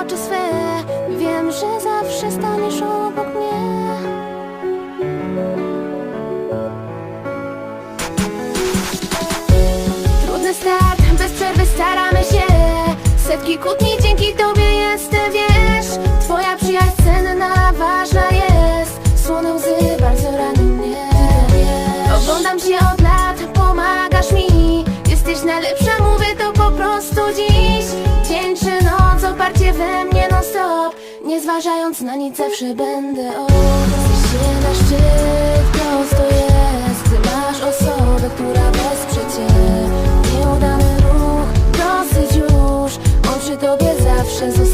oczy swe Wiem, że zawsze staniesz obok mnie. Trudny start, bez przerwy staramy się. Setki kłótni, dzięki tobie jestem, wiesz. Twoja przyjaźń cenna, ważna jest. Oparcie we mnie non stop Nie zważając na nic, zawsze będę obok się na szczyt, prosto jest. Ty masz osobę, która wesprze cię Nieudany ruch, dosyć już. On przy tobie zawsze zostanie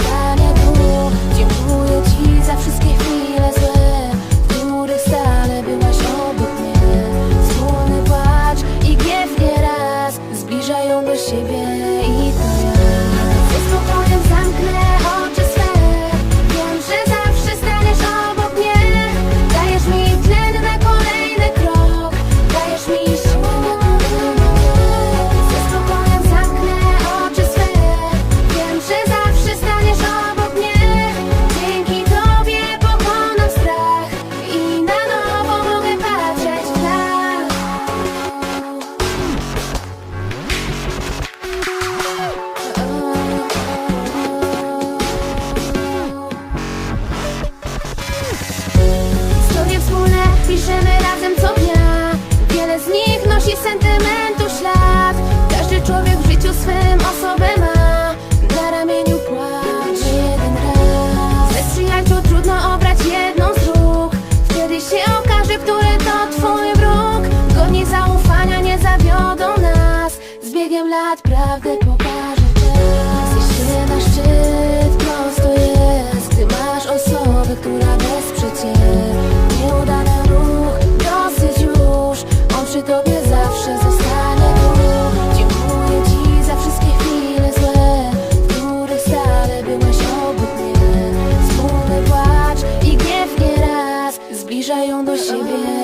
山拥独西边。